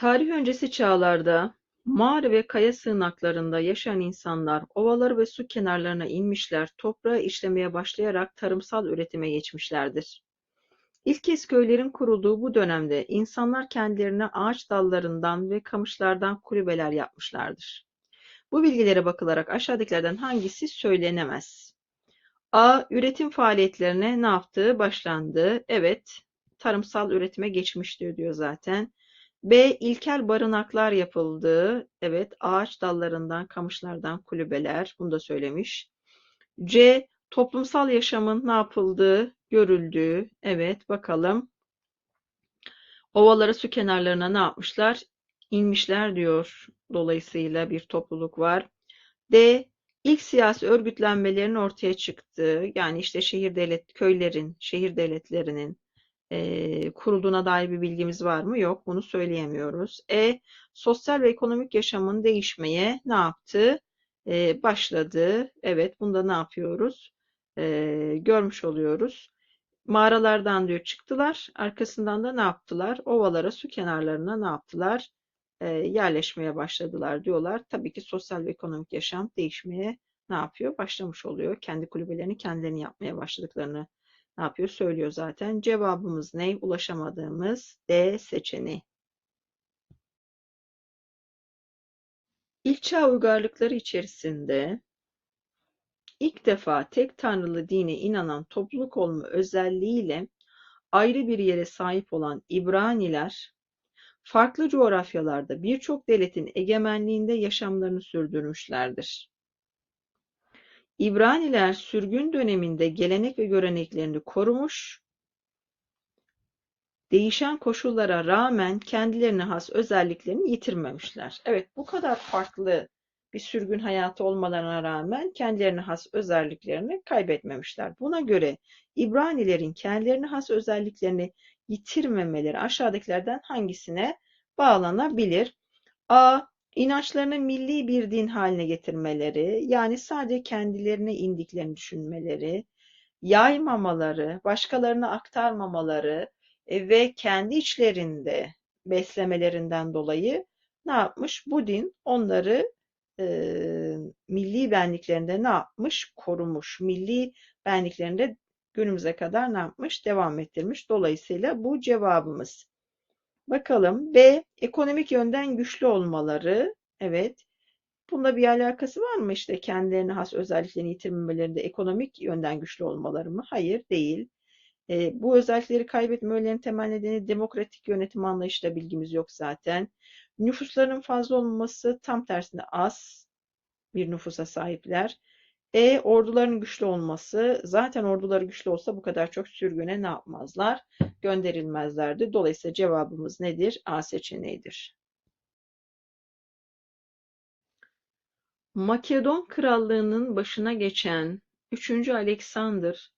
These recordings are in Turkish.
Tarih öncesi çağlarda mağara ve kaya sığınaklarında yaşayan insanlar ovaları ve su kenarlarına inmişler, toprağı işlemeye başlayarak tarımsal üretime geçmişlerdir. İlk kez köylerin kurulduğu bu dönemde insanlar kendilerine ağaç dallarından ve kamışlardan kulübeler yapmışlardır. Bu bilgilere bakılarak aşağıdakilerden hangisi söylenemez? A. Üretim faaliyetlerine ne yaptığı başlandı. Evet, tarımsal üretime geçmiştir diyor zaten. B. İlkel barınaklar yapıldı. Evet, ağaç dallarından, kamışlardan kulübeler. Bunu da söylemiş. C. Toplumsal yaşamın ne yapıldığı görüldüğü. Evet, bakalım. Ovalara, su kenarlarına ne yapmışlar? İnmişler diyor. Dolayısıyla bir topluluk var. D. İlk siyasi örgütlenmelerin ortaya çıktığı, yani işte şehir devlet, köylerin, şehir devletlerinin e, kurulduğuna dair bir bilgimiz var mı? Yok, bunu söyleyemiyoruz. E. Sosyal ve ekonomik yaşamın değişmeye ne yaptı? E, başladı. Evet, bunda ne yapıyoruz? E, görmüş oluyoruz. Mağaralardan diyor çıktılar. Arkasından da ne yaptılar? Ovalara, su kenarlarına ne yaptılar? E, yerleşmeye başladılar diyorlar. Tabii ki sosyal ve ekonomik yaşam değişmeye ne yapıyor? Başlamış oluyor. Kendi kulübelerini kendilerini yapmaya başladıklarını ne yapıyor? Söylüyor zaten. Cevabımız ne? Ulaşamadığımız D seçeneği. İlk çağ uygarlıkları içerisinde ilk defa tek tanrılı dine inanan topluluk olma özelliğiyle ayrı bir yere sahip olan İbraniler, farklı coğrafyalarda birçok devletin egemenliğinde yaşamlarını sürdürmüşlerdir. İbraniler sürgün döneminde gelenek ve göreneklerini korumuş, değişen koşullara rağmen kendilerine has özelliklerini yitirmemişler. Evet, bu kadar farklı bir sürgün hayatı olmalarına rağmen kendilerine has özelliklerini kaybetmemişler. Buna göre İbranilerin kendilerine has özelliklerini yitirmemeleri aşağıdakilerden hangisine bağlanabilir? A. İnançlarını milli bir din haline getirmeleri, yani sadece kendilerine indiklerini düşünmeleri, yaymamaları, başkalarına aktarmamaları e, ve kendi içlerinde beslemelerinden dolayı ne yapmış? Bu din onları e, milli benliklerinde ne yapmış? Korumuş. Milli benliklerinde günümüze kadar ne yapmış? Devam ettirmiş. Dolayısıyla bu cevabımız. Bakalım. B. Ekonomik yönden güçlü olmaları. Evet. Bunda bir alakası var mı? İşte kendilerine has özelliklerini yitirmemelerinde ekonomik yönden güçlü olmaları mı? Hayır, değil. E, bu özellikleri kaybetmelerinin temel nedeni demokratik yönetim anlayışıyla bilgimiz yok zaten. Nüfusların fazla olması tam tersine az bir nüfusa sahipler. E orduların güçlü olması. Zaten orduları güçlü olsa bu kadar çok sürgüne ne yapmazlar? Gönderilmezlerdi. Dolayısıyla cevabımız nedir? A seçeneğidir. Makedon Krallığı'nın başına geçen 3. Alexander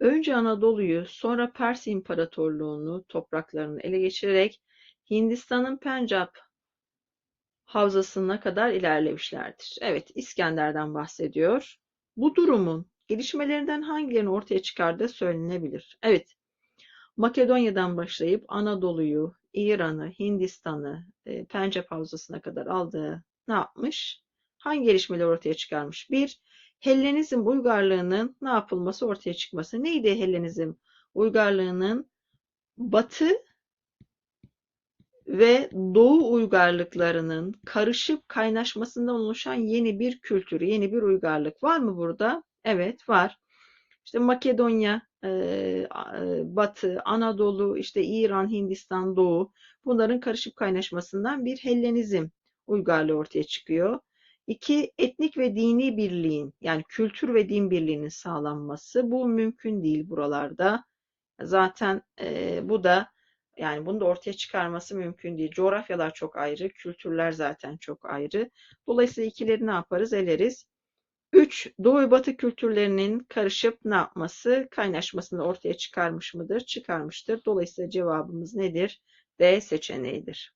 önce Anadolu'yu sonra Pers İmparatorluğunu topraklarını ele geçirerek Hindistan'ın Pencap havzasına kadar ilerlemişlerdir. Evet, İskender'den bahsediyor. Bu durumun gelişmelerinden hangilerini ortaya çıkardığı söylenebilir. Evet, Makedonya'dan başlayıp Anadolu'yu, İran'ı, Hindistan'ı, e, Pencap Havzası'na kadar aldığı ne yapmış? Hangi gelişmeler ortaya çıkarmış? Bir, Hellenizm uygarlığının ne yapılması ortaya çıkması. Neydi Hellenizm uygarlığının? Batı ve Doğu uygarlıklarının karışıp kaynaşmasından oluşan yeni bir kültür, yeni bir uygarlık var mı burada? Evet var. İşte Makedonya, e, Batı, Anadolu, işte İran, Hindistan, Doğu bunların karışıp kaynaşmasından bir Hellenizm uygarlığı ortaya çıkıyor. İki, etnik ve dini birliğin yani kültür ve din birliğinin sağlanması bu mümkün değil buralarda. Zaten e, bu da yani bunu da ortaya çıkarması mümkün değil. Coğrafyalar çok ayrı, kültürler zaten çok ayrı. Dolayısıyla ikileri ne yaparız? Eleriz. Üç, Doğu Batı kültürlerinin karışıp ne yapması, kaynaşmasını ortaya çıkarmış mıdır? Çıkarmıştır. Dolayısıyla cevabımız nedir? D seçeneğidir.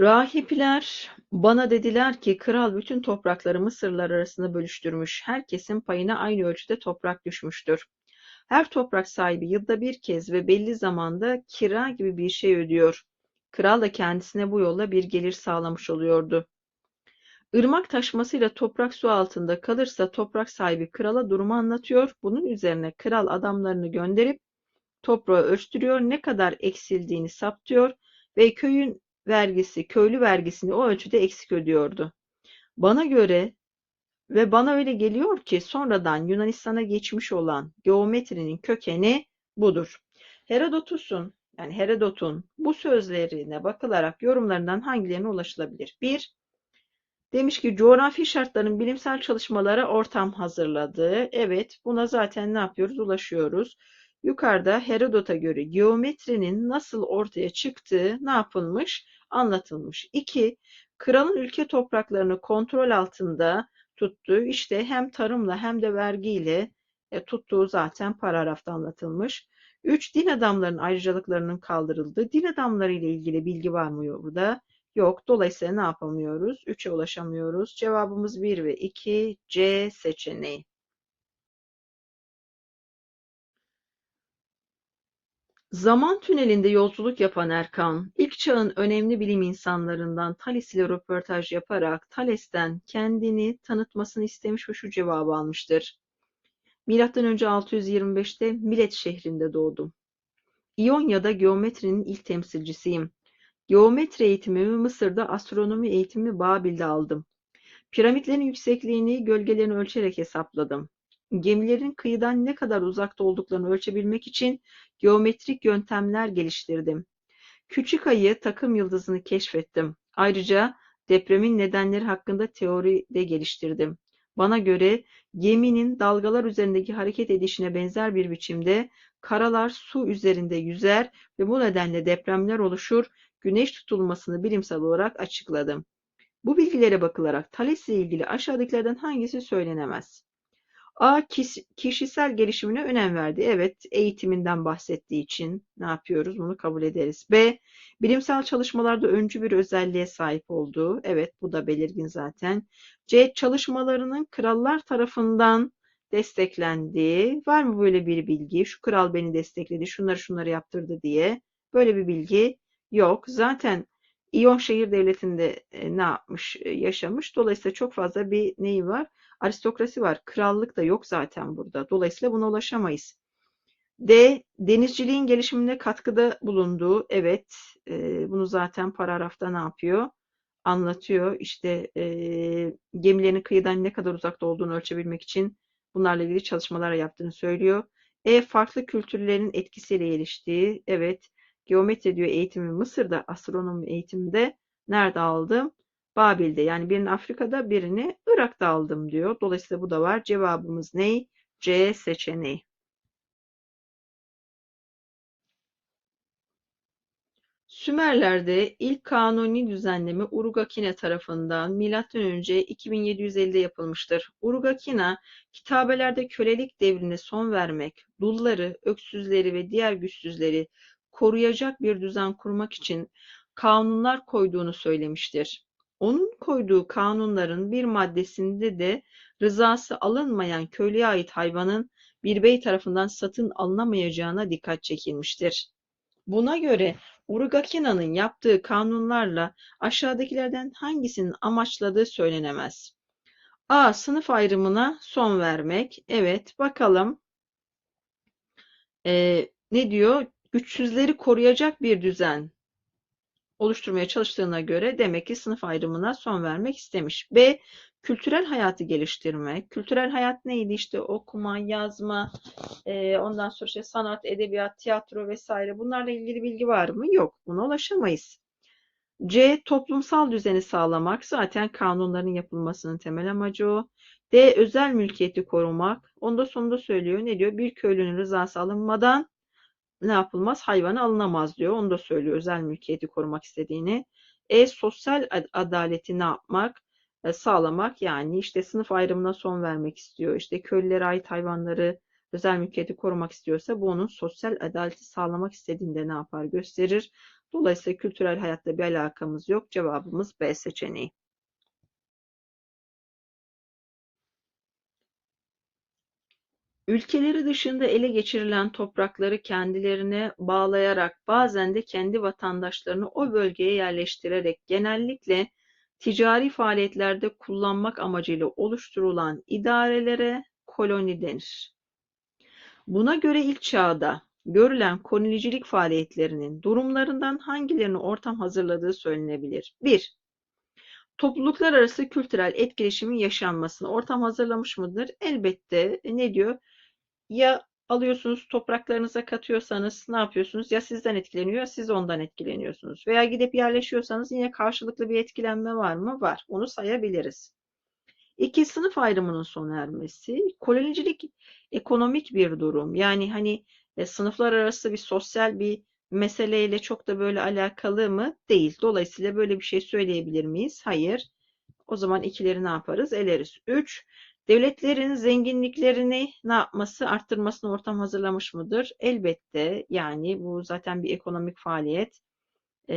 Rahipler bana dediler ki kral bütün toprakları Mısırlar arasında bölüştürmüş. Herkesin payına aynı ölçüde toprak düşmüştür. Her toprak sahibi yılda bir kez ve belli zamanda kira gibi bir şey ödüyor. Kral da kendisine bu yolla bir gelir sağlamış oluyordu. Irmak taşmasıyla toprak su altında kalırsa toprak sahibi krala durumu anlatıyor. Bunun üzerine kral adamlarını gönderip toprağı ölçtürüyor, ne kadar eksildiğini saptıyor ve köyün vergisi, köylü vergisini o ölçüde eksik ödüyordu. Bana göre ve bana öyle geliyor ki sonradan Yunanistan'a geçmiş olan geometrinin kökeni budur. Herodotos'un yani Herodot'un bu sözlerine bakılarak yorumlarından hangilerine ulaşılabilir? 1. Demiş ki coğrafi şartların bilimsel çalışmalara ortam hazırladığı. Evet, buna zaten ne yapıyoruz? Ulaşıyoruz. Yukarıda Herodot'a göre geometrinin nasıl ortaya çıktığı ne yapılmış? Anlatılmış. 2. Kralın ülke topraklarını kontrol altında tuttuğu işte hem tarımla hem de vergiyle e, tuttuğu zaten paragrafta anlatılmış. 3. Din adamlarının ayrıcalıklarının kaldırıldığı. Din adamları ile ilgili bilgi var mı burada? Yok. Dolayısıyla ne yapamıyoruz? 3'e ulaşamıyoruz. Cevabımız 1 ve 2 C seçeneği. Zaman tünelinde yolculuk yapan Erkan, ilk çağın önemli bilim insanlarından Thales ile röportaj yaparak Thales'ten kendini tanıtmasını istemiş ve şu cevabı almıştır. Milattan önce 625'te Milet şehrinde doğdum. İonya'da geometrinin ilk temsilcisiyim. Geometri eğitimimi Mısır'da, astronomi eğitimimi Babil'de aldım. Piramitlerin yüksekliğini, gölgelerini ölçerek hesapladım. Gemilerin kıyıdan ne kadar uzakta olduklarını ölçebilmek için geometrik yöntemler geliştirdim. Küçük ayı takım yıldızını keşfettim. Ayrıca depremin nedenleri hakkında teori de geliştirdim. Bana göre geminin dalgalar üzerindeki hareket edişine benzer bir biçimde karalar su üzerinde yüzer ve bu nedenle depremler oluşur, güneş tutulmasını bilimsel olarak açıkladım. Bu bilgilere bakılarak Thales ile ilgili aşağıdakilerden hangisi söylenemez? A. Kişisel gelişimine önem verdi. Evet, eğitiminden bahsettiği için ne yapıyoruz? Bunu kabul ederiz. B. Bilimsel çalışmalarda öncü bir özelliğe sahip olduğu. Evet, bu da belirgin zaten. C. Çalışmalarının krallar tarafından desteklendiği. Var mı böyle bir bilgi? Şu kral beni destekledi, şunları şunları yaptırdı diye. Böyle bir bilgi yok. Zaten İyon şehir devletinde e, ne yapmış? E, yaşamış. Dolayısıyla çok fazla bir neyi var? Aristokrasi var. Krallık da yok zaten burada. Dolayısıyla buna ulaşamayız. D. Denizciliğin gelişimine katkıda bulunduğu. Evet. E, bunu zaten paragrafta ne yapıyor? Anlatıyor. İşte gemilerin kıyıdan ne kadar uzakta olduğunu ölçebilmek için bunlarla ilgili çalışmalar yaptığını söylüyor. E. Farklı kültürlerin etkisiyle geliştiği. Evet. Geometri diyor eğitimi Mısır'da, astronomi eğitiminde nerede aldım? Babil'de. Yani birini Afrika'da, birini Irak'ta aldım diyor. Dolayısıyla bu da var. Cevabımız ne? C seçeneği. Sümerler'de ilk kanuni düzenleme Urugakine tarafından M.Ö. 2750'de yapılmıştır. Urugakina, kitabelerde kölelik devrine son vermek, dulları, öksüzleri ve diğer güçsüzleri koruyacak bir düzen kurmak için kanunlar koyduğunu söylemiştir. Onun koyduğu kanunların bir maddesinde de rızası alınmayan köylüye ait hayvanın bir bey tarafından satın alınamayacağına dikkat çekilmiştir. Buna göre Urugakina'nın yaptığı kanunlarla aşağıdakilerden hangisinin amaçladığı söylenemez. A. Sınıf ayrımına son vermek. Evet, bakalım. Ee, ne diyor? Güçsüzleri koruyacak bir düzen oluşturmaya çalıştığına göre demek ki sınıf ayrımına son vermek istemiş. B. Kültürel hayatı geliştirmek. Kültürel hayat neydi? İşte okuma, yazma, e, ondan sonra işte sanat, edebiyat, tiyatro vesaire. Bunlarla ilgili bilgi var mı? Yok. Buna ulaşamayız. C. Toplumsal düzeni sağlamak. Zaten kanunların yapılmasının temel amacı o. D. Özel mülkiyeti korumak. Onda sonunda söylüyor. Ne diyor? Bir köylünün rızası alınmadan ne yapılmaz? Hayvana alınamaz diyor. Onu da söylüyor özel mülkiyeti korumak istediğini. E sosyal adaleti ne yapmak? E, sağlamak yani işte sınıf ayrımına son vermek istiyor. İşte köylülere ait hayvanları özel mülkiyeti korumak istiyorsa bu onun sosyal adaleti sağlamak istediğinde ne yapar gösterir. Dolayısıyla kültürel hayatta bir alakamız yok. Cevabımız B seçeneği. Ülkeleri dışında ele geçirilen toprakları kendilerine bağlayarak bazen de kendi vatandaşlarını o bölgeye yerleştirerek genellikle ticari faaliyetlerde kullanmak amacıyla oluşturulan idarelere koloni denir. Buna göre ilk çağda görülen kolonicilik faaliyetlerinin durumlarından hangilerine ortam hazırladığı söylenebilir. 1. Topluluklar arası kültürel etkileşimin yaşanmasına ortam hazırlamış mıdır? Elbette. E, ne diyor? Ya alıyorsunuz topraklarınıza katıyorsanız ne yapıyorsunuz? Ya sizden etkileniyor siz ondan etkileniyorsunuz. Veya gidip yerleşiyorsanız yine karşılıklı bir etkilenme var mı? Var. Onu sayabiliriz. İki, sınıf ayrımının sona ermesi. Kolonicilik ekonomik bir durum. Yani hani e, sınıflar arası bir sosyal bir meseleyle çok da böyle alakalı mı? Değil. Dolayısıyla böyle bir şey söyleyebilir miyiz? Hayır. O zaman ikileri ne yaparız? Eleriz. Üç, devletlerin zenginliklerini ne yapması, arttırmasına ortam hazırlamış mıdır? Elbette. Yani bu zaten bir ekonomik faaliyet. E,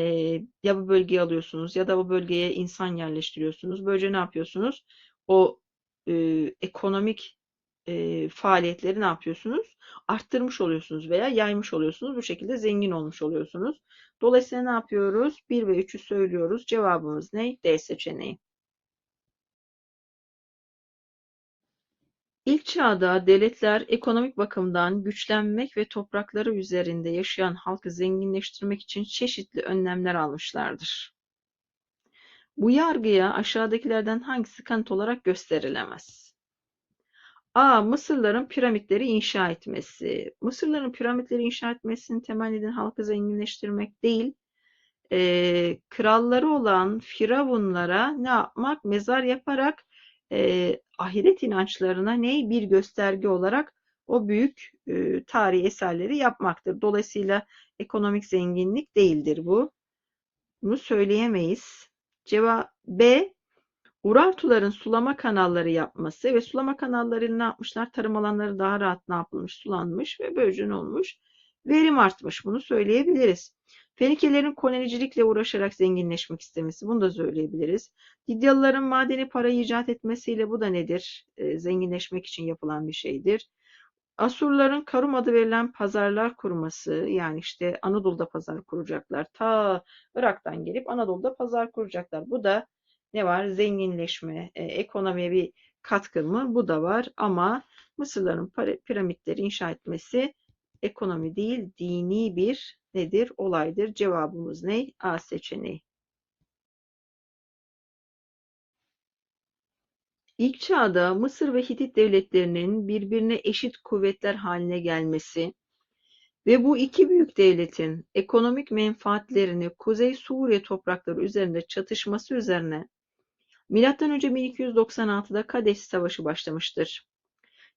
ya bu bölgeyi alıyorsunuz ya da bu bölgeye insan yerleştiriyorsunuz. Böylece ne yapıyorsunuz? O e, ekonomik e, faaliyetleri ne yapıyorsunuz? Arttırmış oluyorsunuz veya yaymış oluyorsunuz. Bu şekilde zengin olmuş oluyorsunuz. Dolayısıyla ne yapıyoruz? 1 ve 3'ü söylüyoruz. Cevabımız ne? D seçeneği. İlk çağda devletler ekonomik bakımdan güçlenmek ve toprakları üzerinde yaşayan halkı zenginleştirmek için çeşitli önlemler almışlardır. Bu yargıya aşağıdakilerden hangisi kanıt olarak gösterilemez? A. Mısırların piramitleri inşa etmesi. Mısırların piramitleri inşa etmesinin temel nedeni halkı zenginleştirmek değil, e, kralları olan firavunlara ne yapmak? Mezar yaparak e, ahiret inançlarına ne bir gösterge olarak o büyük e, tarihi eserleri yapmaktır. Dolayısıyla ekonomik zenginlik değildir bu. Bunu söyleyemeyiz. Cevap B. Urartuların sulama kanalları yapması ve sulama kanallarıyla ne yapmışlar? Tarım alanları daha rahat ne yapılmış? Sulanmış ve ne olmuş? Verim artmış. Bunu söyleyebiliriz. Fenikelerin kolonicilikle uğraşarak zenginleşmek istemesi. Bunu da söyleyebiliriz. Lidyalıların madeni para icat etmesiyle bu da nedir? E, zenginleşmek için yapılan bir şeydir. Asurların Karum adı verilen pazarlar kurması, yani işte Anadolu'da pazar kuracaklar. Ta Irak'tan gelip Anadolu'da pazar kuracaklar. Bu da ne var? Zenginleşme, e, ekonomiye bir katkı mı? Bu da var ama Mısırların piramitleri inşa etmesi ekonomi değil, dini bir nedir? Olaydır. Cevabımız ne? A seçeneği. İlk çağda Mısır ve Hitit devletlerinin birbirine eşit kuvvetler haline gelmesi ve bu iki büyük devletin ekonomik menfaatlerini Kuzey Suriye toprakları üzerinde çatışması üzerine M.Ö. 1296'da Kadeş Savaşı başlamıştır.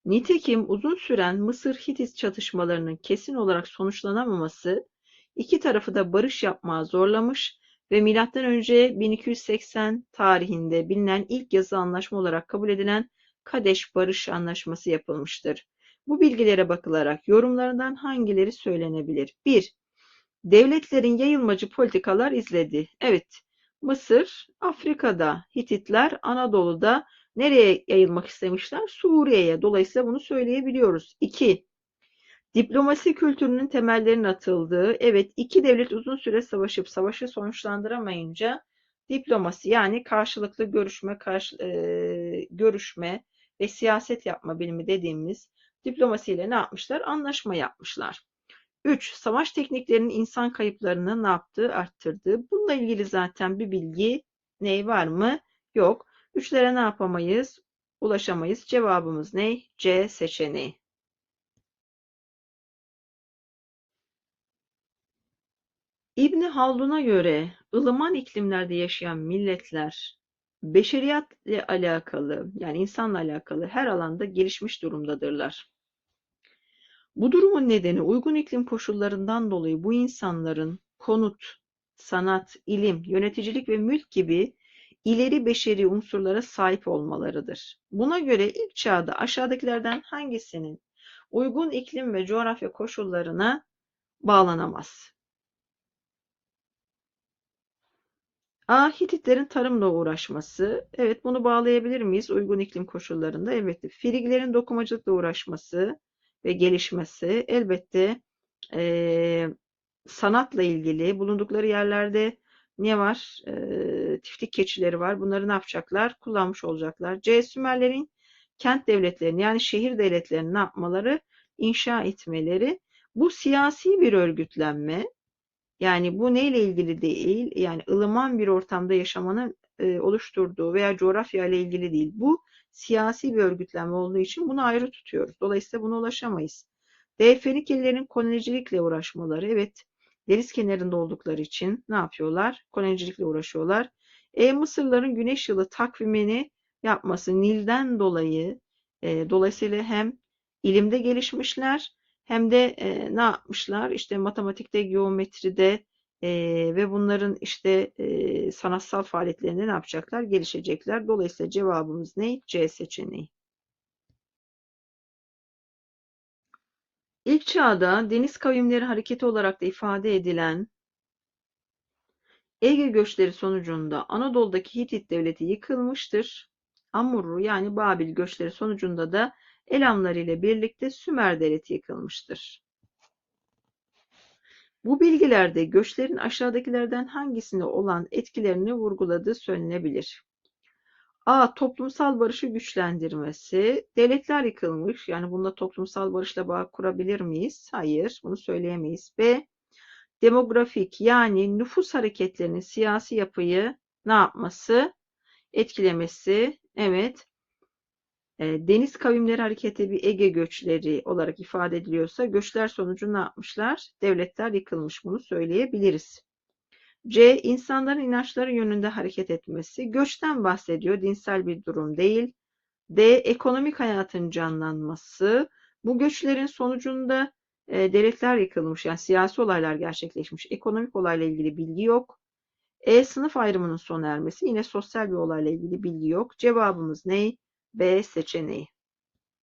Nitekim uzun süren Mısır-Hitit çatışmalarının kesin olarak sonuçlanamaması iki tarafı da barış yapmaya zorlamış ve M.Ö. 1280 tarihinde bilinen ilk yazı anlaşma olarak kabul edilen Kadeş Barış Anlaşması yapılmıştır. Bu bilgilere bakılarak yorumlarından hangileri söylenebilir? 1. Devletlerin yayılmacı politikalar izledi. Evet, Mısır, Afrika'da, Hititler, Anadolu'da nereye yayılmak istemişler? Suriye'ye. Dolayısıyla bunu söyleyebiliyoruz. 2. Diplomasi kültürünün temellerinin atıldığı, evet iki devlet uzun süre savaşıp savaşı sonuçlandıramayınca diplomasi yani karşılıklı görüşme, karşı, e, görüşme ve siyaset yapma bilimi dediğimiz diplomasiyle ne yapmışlar? Anlaşma yapmışlar. 3. Savaş tekniklerinin insan kayıplarını ne yaptığı? Arttırdığı. Bununla ilgili zaten bir bilgi ne var mı? Yok. Üçlere ne yapamayız? Ulaşamayız. Cevabımız ne? C seçeneği. İbni Haldun'a göre ılıman iklimlerde yaşayan milletler beşeriyetle alakalı yani insanla alakalı her alanda gelişmiş durumdadırlar. Bu durumun nedeni uygun iklim koşullarından dolayı bu insanların konut, sanat, ilim, yöneticilik ve mülk gibi ileri beşeri unsurlara sahip olmalarıdır. Buna göre ilk çağda aşağıdakilerden hangisinin uygun iklim ve coğrafya koşullarına bağlanamaz? A. Hititlerin tarımla uğraşması. Evet bunu bağlayabilir miyiz uygun iklim koşullarında? Elbette. Friglerin dokumacılıkla uğraşması ve gelişmesi. Elbette eee, sanatla ilgili bulundukları yerlerde ne var? Eee, tiftik keçileri var. Bunları ne yapacaklar? Kullanmış olacaklar. C. Sümerlerin kent devletlerini yani şehir devletlerini ne yapmaları? İnşa etmeleri. Bu siyasi bir örgütlenme. Yani bu neyle ilgili değil, yani ılıman bir ortamda yaşamanın e, oluşturduğu veya coğrafya ile ilgili değil. Bu siyasi bir örgütlenme olduğu için bunu ayrı tutuyoruz. Dolayısıyla buna ulaşamayız. D. Fenikelilerin kolonicilikle uğraşmaları. Evet, deniz kenarında oldukları için ne yapıyorlar? Kolonicilikle uğraşıyorlar. E. Mısırların güneş yılı takvimini yapması Nil'den dolayı e, dolayısıyla hem ilimde gelişmişler hem de e, ne yapmışlar? İşte matematikte, geometride e, ve bunların işte e, sanatsal faaliyetlerinde ne yapacaklar? Gelişecekler. Dolayısıyla cevabımız ne? C seçeneği. İlk çağda deniz kavimleri hareketi olarak da ifade edilen Ege göçleri sonucunda Anadolu'daki Hitit devleti yıkılmıştır. Amurru yani Babil göçleri sonucunda da Elamlar ile birlikte Sümer devleti yıkılmıştır. Bu bilgilerde göçlerin aşağıdakilerden hangisine olan etkilerini vurguladığı söylenebilir. A. Toplumsal barışı güçlendirmesi. Devletler yıkılmış. Yani bunda toplumsal barışla bağ kurabilir miyiz? Hayır. Bunu söyleyemeyiz. B. Demografik yani nüfus hareketlerinin siyasi yapıyı ne yapması? Etkilemesi. Evet. E, deniz kavimleri hareketi bir Ege göçleri olarak ifade ediliyorsa göçler sonucu ne yapmışlar? Devletler yıkılmış bunu söyleyebiliriz. C. İnsanların inançları yönünde hareket etmesi. Göçten bahsediyor. Dinsel bir durum değil. D. Ekonomik hayatın canlanması. Bu göçlerin sonucunda e, devletler yıkılmış. Yani siyasi olaylar gerçekleşmiş. Ekonomik olayla ilgili bilgi yok. E. Sınıf ayrımının sona ermesi. Yine sosyal bir olayla ilgili bilgi yok. Cevabımız ne? B seçeneği.